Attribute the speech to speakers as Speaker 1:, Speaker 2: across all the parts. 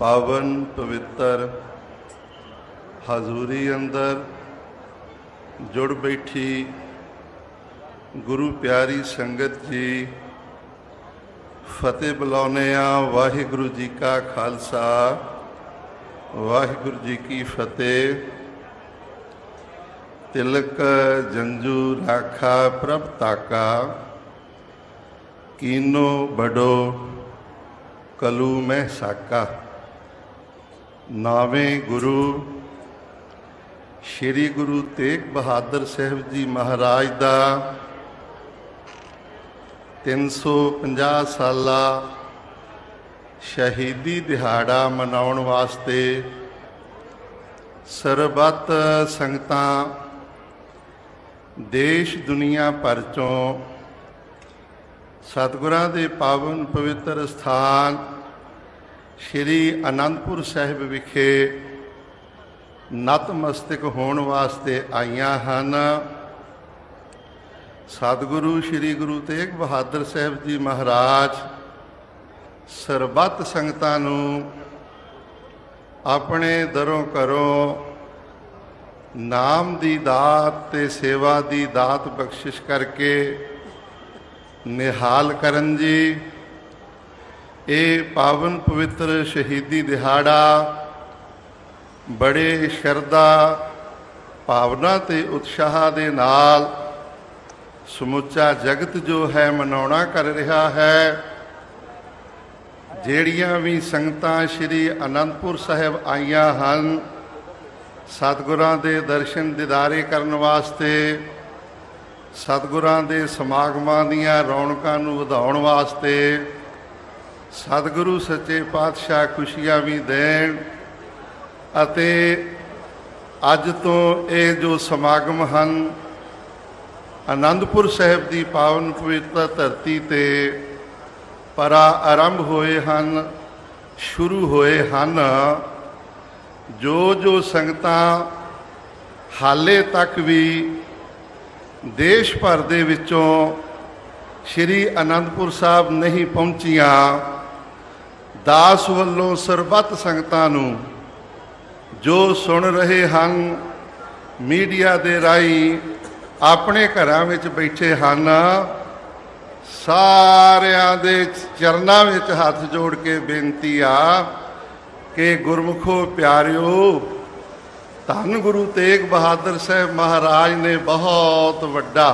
Speaker 1: ਪਾਵਨ ਪਵਿੱਤਰ ਹਜ਼ੂਰੀ ਅੰਦਰ ਜੁੜ ਬੈਠੀ ਗੁਰੂ ਪਿਆਰੀ ਸੰਗਤ ਜੀ, ਫਤਿਹ ਬੁਲਾਉਂਦੇ ਆ ਵਾਹਿਗੁਰੂ ਜੀ ਕਾ ਖਾਲਸਾ। ਵਾਹਿਗੁਰੂ ਜੀ ਕੀ ਫਤਿਹ। ਤਿਲਕ, ਜੰਜੂ, ਰਾਖਾ, ਪ੍ਰਭ ਤਾਕਾ, ਕੀਨੋ ਬੜੋ ਕਲੂ ਮੈਂ ਸਾਕਾ ਨਾਵੇਂ ਗੁਰੂ ਸ੍ਰੀ ਗੁਰੂ ਤੇਗ ਬਹਾਦਰ ਸਾਹਿਬ ਜੀ ਮਹਾਰਾਜ ਦਾ 350 ਸਾਲਾ ਸ਼ਹੀਦੀ ਦਿਹਾੜਾ ਮਨਾਉਣ ਵਾਸਤੇ ਸਰਬੱਤ ਸੰਗਤਾਂ ਦੇਸ਼ ਦੁਨੀਆ ਭਰ ਚੋਂ ਸਤਿਗੁਰਾਂ ਦੇ ਪਾਵਨ ਪਵਿੱਤਰ ਸਥਾਨ ਸ਼੍ਰੀ ਅਨੰਦਪੁਰ ਸਾਹਿਬ ਵਿਖੇ ਨਤਮਸਤਕ ਹੋਣ ਵਾਸਤੇ ਆਈਆਂ ਹਨ। ਸਤਿਗੁਰੂ ਸ਼੍ਰੀ ਗੁਰੂ ਤੇਗ ਬਹਾਦਰ ਸਾਹਿਬ ਜੀ ਮਹਾਰਾਜ, ਸਰਬੱਤ ਸੰਗਤਾਂ ਨੂੰ ਆਪਣੇ ਦਰੋਂ ਘਰੋਂ ਨਾਮ ਦੀ ਦਾਤ ਤੇ ਸੇਵਾ ਦੀ ਦਾਤ ਬਖਸ਼ਿਸ਼ ਕਰਕੇ ਨਿਹਾਲ ਕਰਨ ਜੀ। ਇਹ ਪਾਵਨ ਪਵਿੱਤਰ ਸ਼ਹੀਦੀ ਦਿਹਾੜਾ, ਬੜੇ ਸ਼ਰਧਾ ਭਾਵਨਾ ਤੇ ਉਤਸ਼ਾਹ ਦੇ ਨਾਲ ਸਮੁੱਚਾ ਜਗਤ ਜੋ ਹੈ ਮਨਾਉਣਾ ਕਰ ਰਿਹਾ ਹੈ। ਜਿਹੜੀਆਂ ਵੀ ਸੰਗਤਾਂ ਸ੍ਰੀ ਅਨੰਦਪੁਰ ਸਾਹਿਬ ਆਈਆਂ ਹਨ, ਸਤਿਗੁਰਾਂ ਦੇ ਦਰਸ਼ਨ ਦਿਦਾਰੇ ਕਰਨ ਵਾਸਤੇ, ਸਤਿਗੁਰਾਂ ਦੇ ਸਮਾਗਮਾਂ ਦੀਆਂ ਰੌਣਕਾਂ ਨੂੰ ਵਧਾਉਣ ਵਾਸਤੇ ਸਤਿਗੁਰੂ ਸੱਚੇ ਪਾਤਸ਼ਾਹ ਖੁਸ਼ੀਆਂ ਵੀ ਦੇਣ ਅਤੇ ਅੱਜ ਤੋਂ ਇਹ ਜੋ ਸਮਾਗਮ ਹਨ ਆਨੰਦਪੁਰ ਸਾਹਿਬ ਦੀ ਪਾਵਨ ਪਵਿੱਤਰ ਧਰਤੀ ਤੇ ਪਰਾ ਆਰੰਭ ਹੋਏ ਹਨ, ਸ਼ੁਰੂ ਹੋਏ ਹਨ। ਜੋ ਜੋ ਸੰਗਤਾਂ ਹਾਲੇ ਤੱਕ ਵੀ ਦੇਸ਼ ਭਰ ਦੇ ਵਿੱਚੋਂ ਸ਼੍ਰੀ ਅਨੰਦਪੁਰ ਸਾਹਿਬ ਨਹੀਂ ਪਹੁੰਚੀਆਂ ਦਾਸ ਵੱਲੋਂ ਸਰਬੱਤ ਸੰਗਤਾਂ ਨੂੰ ਜੋ ਸੁਣ ਰਹੇ ਹਨ, ਮੀਡੀਆ ਦੇ ਰਾਹੀਂ ਆਪਣੇ ਘਰਾਂ ਵਿੱਚ ਬੈਠੇ ਹਨ, ਸਾਰਿਆਂ ਦੇ ਚਰਨਾਂ ਵਿੱਚ ਹੱਥ ਜੋੜ ਕੇ ਬੇਨਤੀ ਆ ਕਿ ਗੁਰਮੁਖੋ ਪਿਆਰਿਓ, ਧੰਨ ਗੁਰੂ ਤੇਗ ਬਹਾਦਰ ਸਾਹਿਬ ਮਹਾਰਾਜ ਨੇ ਬਹੁਤ ਵੱਡਾ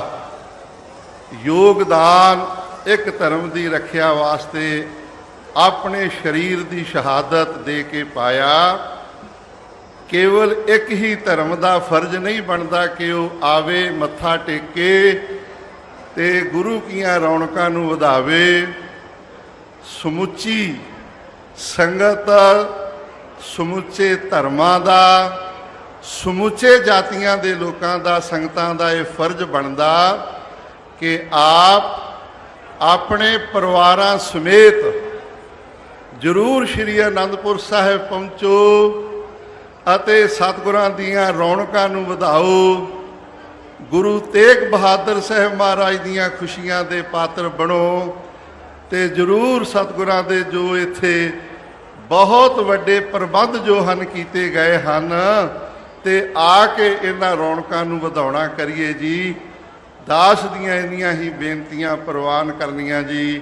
Speaker 1: ਯੋਗਦਾਨ ਇੱਕ ਧਰਮ ਦੀ ਰੱਖਿਆ ਵਾਸਤੇ ਆਪਣੇ ਸਰੀਰ ਦੀ ਸ਼ਹਾਦਤ ਦੇ ਕੇ ਪਾਇਆ, ਕੇਵਲ ਇੱਕ ਹੀ ਧਰਮ ਦਾ ਫਰਜ਼ ਨਹੀਂ ਬਣਦਾ ਕਿ ਉਹ ਆਵੇ, ਮੱਥਾ ਟੇਕੇ ਤੇ ਗੁਰੂ ਕੀਆਂ ਰੌਣਕਾਂ ਨੂੰ ਵਧਾਵੇ। ਸਮੁੱਚੀ ਸੰਗਤ, ਸਮੁੱਚੇ ਧਰਮਾਂ ਦਾ, ਸਮੁੱਚੇ ਜਾਤੀਆਂ ਦੇ ਲੋਕਾਂ ਦਾ, ਸੰਗਤਾਂ ਦਾ ਇਹ ਫਰਜ਼ ਬਣਦਾ ਕਿ ਆਪ ਆਪਣੇ ਪਰਿਵਾਰਾਂ ਸਮੇਤ ਜ਼ਰੂਰ ਸ਼੍ਰੀ ਅਨੰਦਪੁਰ ਸਾਹਿਬ ਪਹੁੰਚੋ ਅਤੇ ਸਤਿਗੁਰਾਂ ਦੀਆਂ ਰੌਣਕਾਂ ਨੂੰ ਵਧਾਓ। ਗੁਰੂ ਤੇਗ ਬਹਾਦਰ ਸਾਹਿਬ ਮਹਾਰਾਜ ਦੀਆਂ ਖੁਸ਼ੀਆਂ ਦੇ ਪਾਤਰ ਬਣੋ ਤੇ ਜ਼ਰੂਰ ਸਤਿਗੁਰਾਂ ਦੇ ਜੋ ਇੱਥੇ ਬਹੁਤ ਵੱਡੇ ਪ੍ਰਬੰਧ ਜੋ ਹਨ ਕੀਤੇ ਗਏ ਹਨ ਤੇ ਆ ਕੇ ਇਹਨਾਂ ਰੌਣਕਾਂ ਨੂੰ ਵਧਾਉਣਾ ਕਰੀਏ ਜੀ। ਦਾਸ ਦੀਆਂ ਇੰਨੀਆਂ ਹੀ ਬੇਨਤੀਆਂ ਪ੍ਰਵਾਨ ਕਰਨੀਆਂ ਜੀ।